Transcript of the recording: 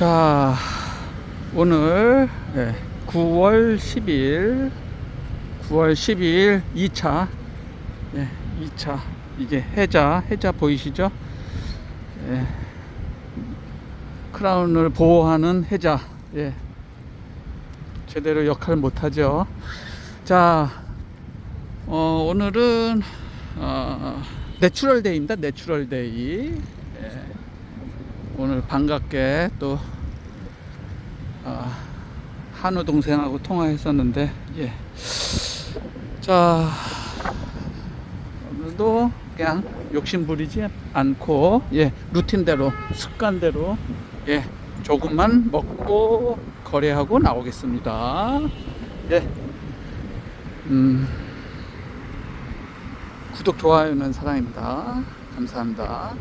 자, 오늘 예, 9월 10일, 9월 10일 2차, 예, 2차 이게 해자, 해자 보이시죠? 예, 크라운을 보호하는 해자, 예, 제대로 역할 못하죠. 자, 어, 오늘은 어, 내추럴 데이입니다. 내추럴 데이. 예. 오늘 반갑게 또 아, 한우 동생하고 통화했었는데 예. 자 오늘도 그냥 욕심 부리지 않고 예 루틴대로 습관대로 예 조금만 먹고 거래하고 나오겠습니다. 예. 음. 구독 좋아요는 사랑입니다. 감사합니다.